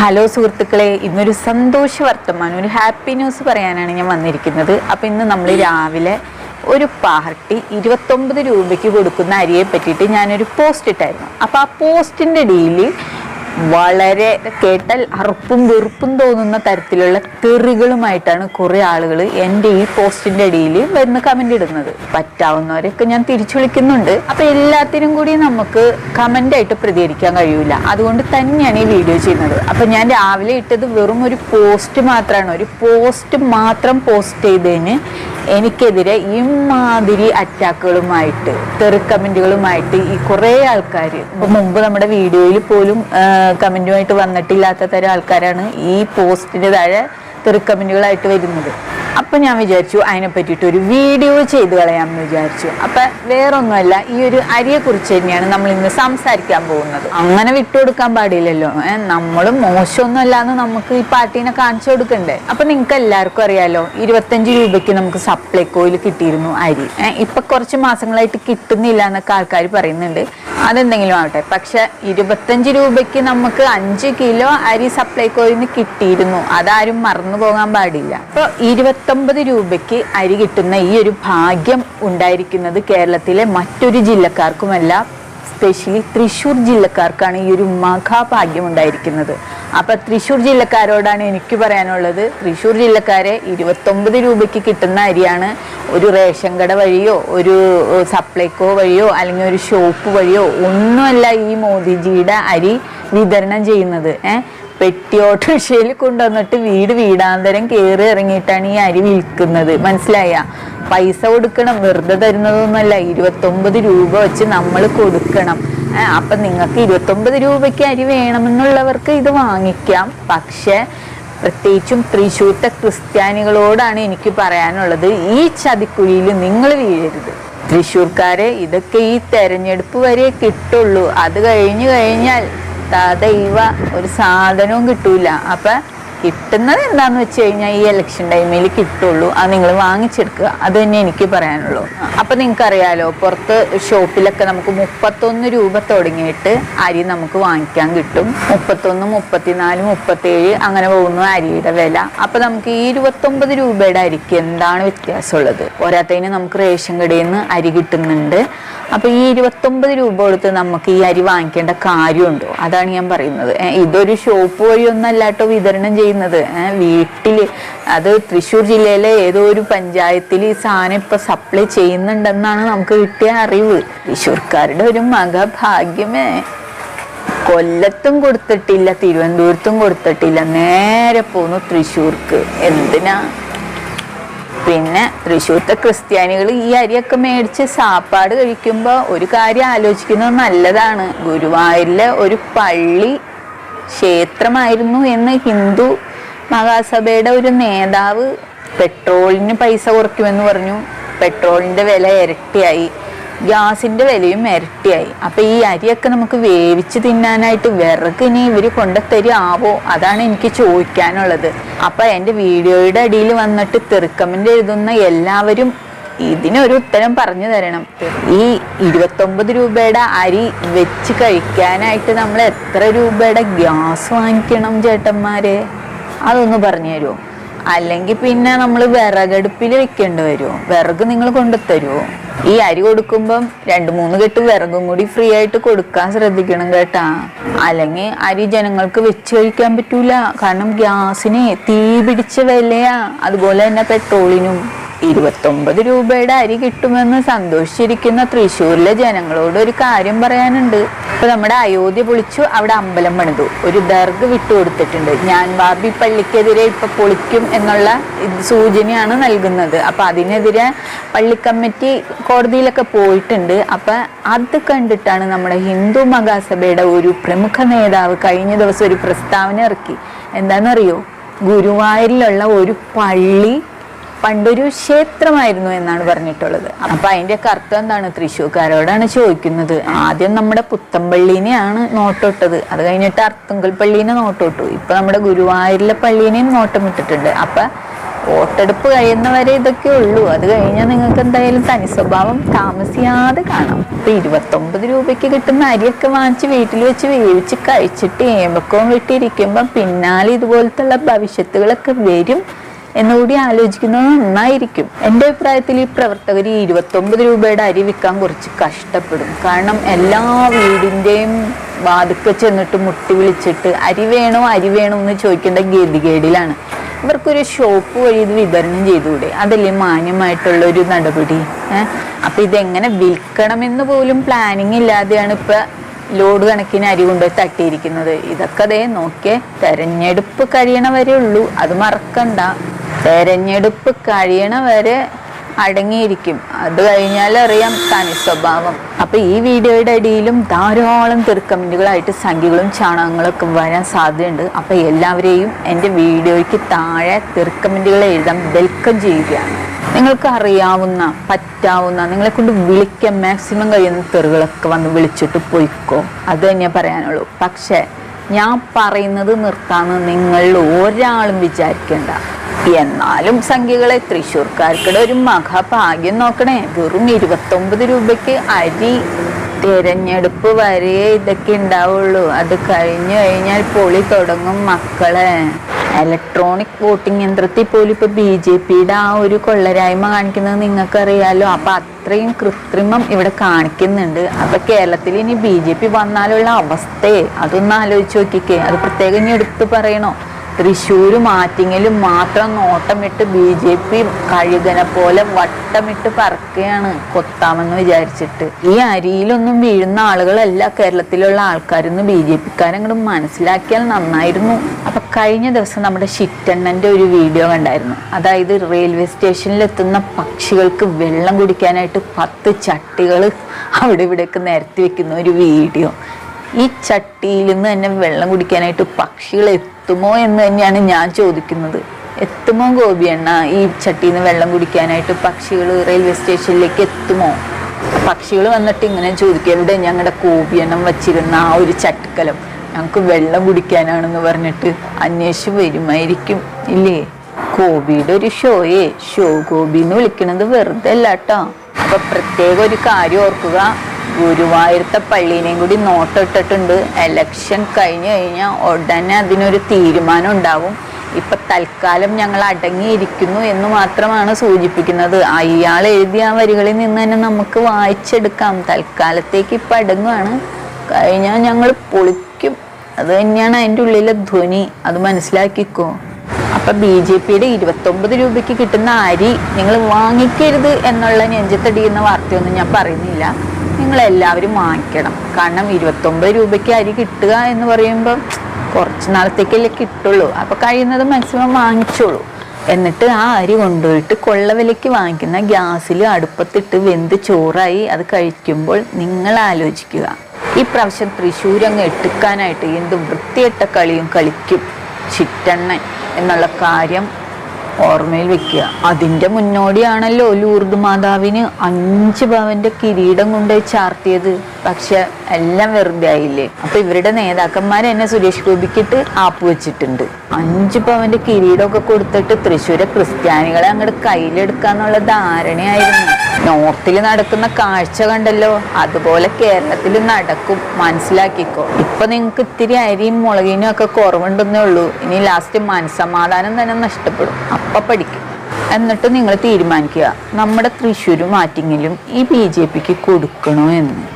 Hello സുഹൃത്തുക്കളെ ഇന്നൊരു സന്തോഷ വർത്തമാനം ഒരു ഹാപ്പി ന്യൂസ് പറയാനാണ് ഞാൻ വന്നിരിക്കുന്നത്. അപ്പം ഇന്ന് നമ്മൾ രാവിലെ ഒരു പാർട്ടി ഇരുപത്തൊമ്പത് രൂപയ്ക്ക് കൊടുക്കുന്ന അരിയെ പറ്റിയിട്ട് ഞാനൊരു പോസ്റ്റ് ഇട്ടായിരുന്നു. അപ്പോൾ ആ പോസ്റ്റിന്റെ ഡീൽ വളരെ കേട്ടാൽ അറുപ്പും വെറുപ്പും തോന്നുന്ന തരത്തിലുള്ള തെറികളുമായിട്ടാണ് കുറേ ആളുകൾ എന്റെ ഈ പോസ്റ്റിന്റെ അടിയിൽ വരുന്ന കമന്റ് ഇടുന്നത്. പറ്റാവുന്നവരൊക്കെ ഞാൻ തിരിച്ചു വിളിക്കുന്നുണ്ട്. അപ്പോൾ എല്ലാത്തിനും കൂടി നമുക്ക് കമന്റായിട്ട് പ്രതികരിക്കാൻ കഴിയൂല. അതുകൊണ്ട് തന്നെയാണ് ഈ വീഡിയോ ചെയ്യുന്നത്. അപ്പോൾ ഞാൻ രാവിലെ ഇട്ടത് വെറും ഒരു പോസ്റ്റ് മാത്രമാണ് ഒരു പോസ്റ്റ് മാത്രം പോസ്റ്റ് ചെയ്തതിന് എനിക്കെതിരെ ഇമാതിരി അറ്റാക്കുകളുമായിട്ട് തെറി കമന്റുകളുമായിട്ട് ഈ കുറേ ആൾക്കാർ മുമ്പ് നമ്മുടെ വീഡിയോയിൽ പോലും കമന്റുമായിട്ട് വന്നിട്ടില്ലാത്ത തരം ആൾക്കാരാണ് ഈ പോസ്റ്റിന്റെ താഴെ തെറി കമന്റുകളായിട്ട് വരുന്നത്. അപ്പം ഞാൻ വിചാരിച്ചു അതിനെ പറ്റിയിട്ട് ഒരു വീഡിയോ ചെയ്ത് കളയാമെന്ന് വിചാരിച്ചു. അപ്പം വേറൊന്നുമല്ല ഈ ഒരു അരിയെക്കുറിച്ച് തന്നെയാണ് നമ്മൾ ഇന്ന് സംസാരിക്കാൻ പോകുന്നത്. അങ്ങനെ വിട്ടുകൊടുക്കാൻ പാടില്ലല്ലോ. നമ്മളും നമ്മൾ മോശമൊന്നുമല്ല എന്ന് നമുക്ക് ഈ പാർട്ടീനെ കാണിച്ചു കൊടുക്കണ്ടേ? അപ്പം നിങ്ങൾക്ക് എല്ലാവർക്കും അറിയാലോ ഇരുപത്തഞ്ച് രൂപയ്ക്ക് നമുക്ക് സപ്ലൈക്കോയിൽ കിട്ടിയിരുന്നു അരി. ഇപ്പം കുറച്ച് മാസങ്ങളായിട്ട് കിട്ടുന്നില്ല എന്നൊക്കെ ആൾക്കാർ പറയുന്നുണ്ട്. അതെന്തെങ്കിലും ആവട്ടെ. പക്ഷെ ഇരുപത്തഞ്ച് രൂപയ്ക്ക് നമുക്ക് അഞ്ച് കിലോ അരി സപ്ലൈക്കോയിൽ നിന്ന് കിട്ടിയിരുന്നു. അതാരും മറന്നു പോകാൻ പാടില്ല. അപ്പോൾ ഇരുപത്തൊമ്പത് രൂപയ്ക്ക് അരി കിട്ടുന്ന ഈ ഒരു ഭാഗ്യം ഉണ്ടായിരിക്കുന്നത് കേരളത്തിലെ മറ്റൊരു ജില്ലക്കാർക്കുമല്ല. സ്പെഷ്യലി തൃശ്ശൂർ ജില്ലക്കാർക്കാണ് ഈ ഒരു മഹാഭാഗ്യം ഉണ്ടായിരിക്കുന്നത്. അപ്പം തൃശ്ശൂർ ജില്ലക്കാരോടാണ് എനിക്ക് പറയാനുള്ളത്. തൃശ്ശൂർ ജില്ലക്കാരെ ഇരുപത്തൊമ്പത് രൂപയ്ക്ക് കിട്ടുന്ന അരിയാണ് ഒരു റേഷൻ കട വഴിയോ ഒരു സപ്ലൈക്കോ വഴിയോ അല്ലെങ്കിൽ ഒരു ഷോപ്പ് വഴിയോ ഒന്നുമല്ല ഈ മോദിജിയുടെ അരി വിതരണം ചെയ്യുന്നത്. ഏഹ് പെട്ടി ഓട്ടോറിക്ഷയിൽ കൊണ്ടുവന്നിട്ട് വീട് വീടാന്തരം കയറി ഇറങ്ങിയിട്ടാണ് ഈ അരി വിൽക്കുന്നത്. മനസ്സിലായ? പൈസ കൊടുക്കണം വെറുതെ തരുന്നതൊന്നുമല്ല. ഇരുപത്തൊമ്പത് രൂപ വെച്ച് നമ്മൾ കൊടുക്കണം. അപ്പൊ നിങ്ങൾക്ക് ഇരുപത്തൊമ്പത് രൂപയ്ക്ക് അരി വേണമെന്നുള്ളവർക്ക് ഇത് വാങ്ങിക്കാം. പക്ഷേ പ്രത്യേകിച്ചും തൃശ്ശൂർത്തെ ക്രിസ്ത്യാനികളോടാണ് എനിക്ക് പറയാനുള്ളത്. ഈ ചതിക്കുഴിയിൽ നിങ്ങൾ വീഴരുത്. തൃശ്ശൂർക്കാരെ ഇതൊക്കെ ഈ തെരഞ്ഞെടുപ്പ് വരെ കിട്ടുള്ളൂ. അത് കഴിഞ്ഞു കഴിഞ്ഞാൽ ദൈവ ഒരു സാധനവും കിട്ടൂല. അപ്പൊ കിട്ടുന്നത് എന്താന്ന് വെച്ച് കഴിഞ്ഞാൽ ഈ ഇലക്ഷൻ ടൈമിൽ കിട്ടുള്ളൂ. അത് നിങ്ങൾ വാങ്ങിച്ചെടുക്കുക. അത് തന്നെ എനിക്ക് പറയാനുള്ളൂ. അപ്പൊ നിങ്ങൾക്ക് അറിയാലോ പുറത്ത് ഷോപ്പിലൊക്കെ നമുക്ക് മുപ്പത്തൊന്ന് രൂപ തുടങ്ങിയിട്ട് അരി നമുക്ക് വാങ്ങിക്കാൻ കിട്ടും. മുപ്പത്തൊന്ന് മുപ്പത്തിനാല് മുപ്പത്തേഴ് അങ്ങനെ പോകുന്നു അരിയുടെ വില. അപ്പൊ നമുക്ക് ഈ ഇരുപത്തൊമ്പത് രൂപയുടെ അരിക്ക് എന്താണ് വ്യത്യാസമുള്ളത്? പോരാത്തതിന് നമുക്ക് റേഷൻ കടയിൽ നിന്ന് അരി കിട്ടുന്നുണ്ട്. അപ്പൊ ഈ ഇരുപത്തൊമ്പത് രൂപ കൊടുത്ത് നമുക്ക് ഈ അരി വാങ്ങിക്കേണ്ട കാര്യമുണ്ടോ? അതാണ് ഞാൻ പറയുന്നത്. ഇതൊരു ഷോപ്പ് വഴിയൊന്നും അല്ലാട്ടോ വിതരണം ചെയ്യുന്നത്. വീട്ടിൽ അത് തൃശ്ശൂർ ജില്ലയിലെ ഏതോ ഒരു പഞ്ചായത്തിൽ ഈ സാധനം ഇപ്പൊ സപ്ലൈ ചെയ്യുന്നുണ്ടെന്നാണ് നമുക്ക് കിട്ടിയ അറിവ്. തൃശ്ശൂർക്കാരുടെ ഒരു മകഭാഗ്യമേ കൊല്ലത്തും കൊടുത്തിട്ടില്ല തിരുവനന്തപുരത്തും കൊടുത്തിട്ടില്ല. നേരെ പോന്നു തൃശ്ശൂർക്ക്. എന്തിനാ? പിന്നെ തൃശ്ശൂർത്തെ ക്രിസ്ത്യാനികൾ ഈ അരിയൊക്കെ മേടിച്ച് സാപ്പാട് കഴിക്കുമ്പോൾ ഒരു കാര്യം ആലോചിക്കുന്നത് നല്ലതാണ്. ഗുരുവായൂരിലെ ഒരു പള്ളി ക്ഷേത്രമായിരുന്നു എന്ന് ഹിന്ദു മഹാസഭയുടെ ഒരു നേതാവ് പെട്രോളിന് പൈസ കുറയ്ക്കുമെന്ന് പറഞ്ഞു. പെട്രോളിന്റെ വില ഇരട്ടിയായി. ഗ്യാസിന്റെ വിലയും ഇരട്ടിയായി. അപ്പൊ ഈ അരിയൊക്കെ നമുക്ക് വേവിച്ച് തിന്നാനായിട്ട് വിറക് ഇനി ഇവർ ആവോ? അതാണ് എനിക്ക് ചോദിക്കാനുള്ളത്. അപ്പൊ എന്റെ വീഡിയോയുടെ അടിയിൽ വന്നിട്ട് തെറുക്കമന്റ് എഴുതുന്ന എല്ലാവരും ഇതിനൊരു ഉത്തരം പറഞ്ഞു തരണം. ഈ ഇരുപത്തൊമ്പത് രൂപയുടെ അരി വെച്ച് കഴിക്കാനായിട്ട് നമ്മൾ എത്ര രൂപയുടെ ഗ്യാസ് വാങ്ങിക്കണം ചേട്ടന്മാരെ? അതൊന്ന് പറഞ്ഞു തരുമോ? അല്ലെങ്കിൽ പിന്നെ നമ്മൾ വിറകടുപ്പിൽ വെക്കേണ്ടി വരുമോ വിറക് നിങ്ങൾ കൊണ്ടുത്തരുമോ ഈ അരി കൊടുക്കുമ്പം രണ്ട് മൂന്ന് കെട്ട് വിറകും കൂടി ഫ്രീ ആയിട്ട് കൊടുക്കാൻ ശ്രദ്ധിക്കണം കേട്ടാ. അല്ലെങ്കിൽ അരി ജനങ്ങൾക്ക് വെച്ച് കഴിക്കാൻ പറ്റൂല. കാരണം ഗ്യാസിന് തീ പിടിച്ച വിലയാ. അതുപോലെ തന്നെ പെട്രോളിനും. ഇരുപത്തൊമ്പത് രൂപയുടെ അരി കിട്ടുമെന്ന് സന്തോഷിച്ചിരിക്കുന്ന തൃശ്ശൂരിലെ ജനങ്ങളോട് ഒരു കാര്യം പറയാനുണ്ട്. ഇപ്പൊ നമ്മുടെ അയോധ്യ പൊളിച്ചു അവിടെ അമ്പലം പണിതു. ഒരു ദർഗ് വിട്ടുകൊടുത്തിട്ടുണ്ട് ഞാൻ ബാബി പള്ളിക്കെതിരെ ഇപ്പൊ പൊളിക്കും എന്നുള്ള സൂചനയാണ് നൽകുന്നത്. അപ്പൊ അതിനെതിരെ പള്ളി കമ്മിറ്റി കോടതിയിലൊക്കെ പോയിട്ടുണ്ട്. അപ്പൊ അത് കണ്ടിട്ടാണ് നമ്മുടെ ഹിന്ദു മഹാസഭയുടെ ഒരു പ്രമുഖ നേതാവ് കഴിഞ്ഞ ദിവസം ഒരു പ്രസ്താവന ഇറക്കി. എന്താണെന്നറിയോ? ഗുരുവായൂരിലുള്ള ഒരു പള്ളി പണ്ടൊരു ക്ഷേത്രമായിരുന്നു എന്നാണ് പറഞ്ഞിട്ടുള്ളത്. അപ്പൊ അതിന്റെ അർത്ഥം എന്താണ്? തൃശ്ശൂർക്കാരോടാണ് ചോദിക്കുന്നത്. ആദ്യം നമ്മുടെ പുത്തമ്പള്ളീനെയാണ് നോട്ടോട്ടത് അത് കഴിഞ്ഞിട്ട് അർത്തുങ്കൽ പള്ളീനെ നോട്ടോട്ടു ഇപ്പൊ നമ്മുടെ ഗുരുവായൂരിലെ പള്ളീനെയും നോട്ടം ഇട്ടിട്ടുണ്ട് അപ്പൊ വോട്ടെടുപ്പ് കഴിയുന്നവരെ ഇതൊക്കെ ഉള്ളൂ. അത് കഴിഞ്ഞാൽ നിങ്ങൾക്ക് എന്തായാലും തനി സ്വഭാവം താമസിയാതെ കാണാം. ഇപ്പൊ ഇരുപത്തൊമ്പത് രൂപയ്ക്ക് കിട്ടുന്ന അരിയൊക്കെ വാങ്ങിച്ച് വീട്ടിൽ വെച്ച് വേവിച്ച് കഴിച്ചിട്ട് ഏമ്പക്കവും വെട്ടിയിരിക്കുമ്പോൾ പിന്നാലെ ഇതുപോലത്തുള്ള ഭവിഷ്യത്തുകളൊക്കെ വരും. എന്നുകൂടി ആലോചിക്കുന്നത് നന്നായിരിക്കും. എന്റെ അഭിപ്രായത്തിൽ ഈ പ്രവർത്തകർ ഈ ഇരുപത്തൊമ്പത് രൂപയുടെ അരി വിൽക്കാൻ കുറച്ച് കഷ്ടപ്പെടും. കാരണം എല്ലാ വീടിന്റെയും വാതുക്ക ചെന്നിട്ട് മുട്ടി വിളിച്ചിട്ട് അരി വേണോ അരി വേണോ എന്ന് ചോദിക്കേണ്ട ഗതികേടിലാണ്. ഇവർക്കൊരു ഷോപ്പ് വഴി ഇത് വിതരണം ചെയ്തുകൂടെ? അതല്ലേ മാന്യമായിട്ടുള്ള ഒരു നടപടി? ഏഹ് അപ്പൊ ഇതെങ്ങനെ വിൽക്കണമെന്ന് പോലും പ്ലാനിങ് ഇല്ലാതെയാണ് ഇപ്പൊ ലോഡ് കണക്കിന് അരി കൊണ്ടുപോയി തട്ടിയിരിക്കുന്നത്. ഇതൊക്കെ അതേ നോക്കിയേ തെരഞ്ഞെടുപ്പ് കഴിയണ വരെ ഉള്ളൂ. അത് മറക്കണ്ട. തെരഞ്ഞെടുപ്പ് കഴിയണ വരെ അടങ്ങിയിരിക്കും. അത് കഴിഞ്ഞാൽ അറിയാം തനി സ്വഭാവം. അപ്പൊ ഈ വീഡിയോയുടെ അടിയിലും ധാരാളം തെറുക്കമന്റുകളായിട്ട് സംഖ്യകളും ചാണകങ്ങളൊക്കെ വരാൻ സാധ്യതയുണ്ട്. അപ്പൊ എല്ലാവരെയും എന്റെ വീഡിയോയ്ക്ക് താഴെ കമന്റുകൾ എഴുതാൻ വെൽക്കം ചെയ്യുകയാണ്. നിങ്ങൾക്ക് അറിയാവുന്ന പറ്റാവുന്ന നിങ്ങളെ കൊണ്ട് വിളിക്കാൻ മാക്സിമം കഴിയുന്ന തെറുകളൊക്കെ വന്ന് വിളിച്ചിട്ട് പോയിക്കോ. അത് തന്നെയാ പറയാനുള്ളൂ. പക്ഷേ ഞാൻ പറയുന്നത് നിർത്താമെന്ന് നിങ്ങളിൽ ഒരാളും വിചാരിക്കേണ്ട. എന്നാലും സംഖ്യകളെ തൃശ്ശൂർക്കാർക്കിടെ ഒരു മഹാഭാഗ്യം നോക്കണേ. വെറും ഇരുപത്തൊമ്പത് രൂപയ്ക്ക് അരി തിരഞ്ഞെടുപ്പ് വരെ ഇതൊക്കെ ഉണ്ടാവുള്ളൂ. അത് കഴിഞ്ഞു കഴിഞ്ഞാൽ പൊളി തുടങ്ങും മക്കളെ. ഇലക്ട്രോണിക് വോട്ടിംഗ് യന്ത്രത്തിൽ പോലും ഇപ്പൊ ബി ജെ പിയുടെ ആ ഒരു കൊള്ളരായ്മ കാണിക്കുന്നത് നിങ്ങൾക്കറിയാലോ. അപ്പൊ അത്രയും കൃത്രിമം ഇവിടെ കാണിക്കുന്നുണ്ട്. അപ്പൊ കേരളത്തിൽ ഇനി ബി ജെ പി വന്നാലുള്ള അവസ്ഥയെ അതൊന്ന് ആലോചിച്ച് നോക്കിക്കേ. അത് പ്രത്യേകം ഇനി എടുത്തു പറയണോ? തൃശ്ശൂരും ആറ്റിങ്ങലും മാത്രം നോട്ടമിട്ട് ബി ജെ പി കഴുകനെ പോലെ വട്ടമിട്ട് പറക്കുകയാണ് കൊത്താമെന്ന് വിചാരിച്ചിട്ട്. ഈ അരിയിലൊന്നും വീഴുന്ന ആളുകളല്ല കേരളത്തിലുള്ള ആൾക്കാരെന്ന് ബി ജെ പിക്കാരങ്ങോട്ട് മനസ്സിലാക്കിയാൽ നന്നായിരുന്നു. അപ്പൊ കഴിഞ്ഞ ദിവസം നമ്മുടെ ഷിറ്റണ്ണന്റെ ഒരു വീഡിയോ കണ്ടായിരുന്നു. അതായത് റെയിൽവേ സ്റ്റേഷനിൽ എത്തുന്ന പക്ഷികൾക്ക് വെള്ളം കുടിക്കാനായിട്ട് പത്ത് ചട്ടികൾ അവിടെ ഇവിടെയൊക്കെ നിരത്തി വെക്കുന്ന ഒരു വീഡിയോ. ഈ ചട്ടിയിൽ നിന്ന് തന്നെ വെള്ളം കുടിക്കാനായിട്ട് പക്ഷികൾ എത്തുമോ എന്ന് തന്നെയാണ് ഞാൻ ചോദിക്കുന്നത്. എത്തുമോ ഗോപിയണ്ണ? ഈ ചട്ടിയിൽ നിന്ന് വെള്ളം കുടിക്കാനായിട്ട് പക്ഷികൾ റെയിൽവേ സ്റ്റേഷനിലേക്ക് എത്തുമോ? പക്ഷികൾ വന്നിട്ട് ഇങ്ങനെ ചോദിക്കും എവിടെ ഞങ്ങളുടെ കോപിയെണ്ണം വച്ചിരുന്ന ആ ഒരു ചട്ടിക്കലം? ഞങ്ങൾക്ക് വെള്ളം കുടിക്കാനാണെന്ന് പറഞ്ഞിട്ട് അന്വേഷിച്ച് വരുമായിരിക്കും ഇല്ലേ? ഗോപിയുടെ ഒരു ഷോയെ ഷോ ഗോപി എന്ന് വിളിക്കണത് വെറുതെ അല്ല കേട്ടോ അപ്പൊ പ്രത്യേക ഒരു കാര്യം ഓർക്കുക. ഗുരുവായൂരത്തെ പള്ളീനെയും കൂടി നോട്ടിട്ടിട്ടുണ്ട്. എലക്ഷൻ കഴിഞ്ഞു കഴിഞ്ഞാൽ ഉടനെ അതിനൊരു തീരുമാനം ഉണ്ടാവും. ഇപ്പൊ തൽക്കാലം ഞങ്ങൾ അടങ്ങിയിരിക്കുന്നു എന്ന് മാത്രമാണ് സൂചിപ്പിക്കുന്നത്. അയാൾ എഴുതിയ ആ വരികളിൽ നിന്ന് തന്നെ നമുക്ക് വായിച്ചെടുക്കാം. തൽക്കാലത്തേക്ക് ഇപ്പൊ അടങ്ങുകയാണ് കഴിഞ്ഞാൽ ഞങ്ങൾ പൊളിക്കും. അത് തന്നെയാണ് അതിന്റെ ഉള്ളിലെ ധ്വനി. അത് മനസ്സിലാക്കിക്കോ. അപ്പൊ ബി ജെ പിയുടെ ഇരുപത്തൊമ്പത് രൂപയ്ക്ക് കിട്ടുന്ന അരി നിങ്ങൾ വാങ്ങിക്കരുത് എന്നുള്ള നെഞ്ചത്തടിയുന്ന വാർത്തയൊന്നും ഞാൻ പറയുന്നില്ല. നിങ്ങൾ എല്ലാവരും വാങ്ങിക്കണം. കാരണം ഇരുപത്തൊമ്പത് രൂപയ്ക്ക് അരി കിട്ടുക എന്ന് പറയുമ്പോൾ കുറച്ച് നാളത്തേക്കല്ലേ കിട്ടുള്ളൂ. അപ്പൊ കഴിയുന്നത് മാക്സിമം വാങ്ങിച്ചോളൂ. എന്നിട്ട് ആ അരി കൊണ്ടുപോയിട്ട് കൊള്ളവിലയ്ക്ക് വാങ്ങിക്കുന്ന ഗ്യാസിൽ അടുപ്പത്തിട്ട് വെന്ത് ചോറായി അത് കഴിക്കുമ്പോൾ നിങ്ങൾ ആലോചിക്കുക. ഈ പ്രാവശ്യം തൃശ്ശൂർ അങ്ങ് എട്ടുക്കാനായിട്ട് എന്ത് വൃത്തിയിട്ട കളിയും കളിക്കും. ചിറ്റണ്ണൻ എന്നുള്ള കാര്യം ഓർമ്മയിൽ വെക്കുക. അതിന്റെ മുന്നോടിയാണല്ലോ ലൂർദ് മാതാവിന് അഞ്ച് പവന്റെ കിരീടം കൊണ്ടുപോയി ചാർത്തിയത്. പക്ഷെ എല്ലാം വെറുതെ ആയില്ലേ? അപ്പൊ ഇവരുടെ നേതാക്കന്മാർ എന്നെ സുരേഷ് ഗോപിക്കിട്ട് ആപ്പ് വെച്ചിട്ടുണ്ട്. അഞ്ച് പവന്റെ കിരീടമൊക്കെ കൊടുത്തിട്ട് തൃശ്ശൂരെ ക്രിസ്ത്യാനികളെ അങ്ങോട്ട് കയ്യിലെടുക്കാന്നുള്ള ധാരണയായിരുന്നു. നോർത്തിൽ നടക്കുന്ന കാഴ്ച കണ്ടല്ലോ. അതുപോലെ കേരളത്തിൽ നടക്കും. മനസ്സിലാക്കിക്കോ. ഇപ്പൊ നിങ്ങൾക്ക് ഇത്തിരി അരിയും മുളകിനും ഒക്കെ കുറവുണ്ടെന്നേ ഉള്ളൂ. ഇനി ലാസ്റ്റ് മനസ്സമാധാനം തന്നെ നഷ്ടപ്പെടും. അപ്പൊ പഠിക്കും. എന്നിട്ട് നിങ്ങൾ തീരുമാനിക്കുക. നമ്മുടെ തൃശ്ശൂരും ആറ്റിങ്ങിലും ഈ ബി ജെ പിക്ക് കൊടുക്കണോ എന്ന്.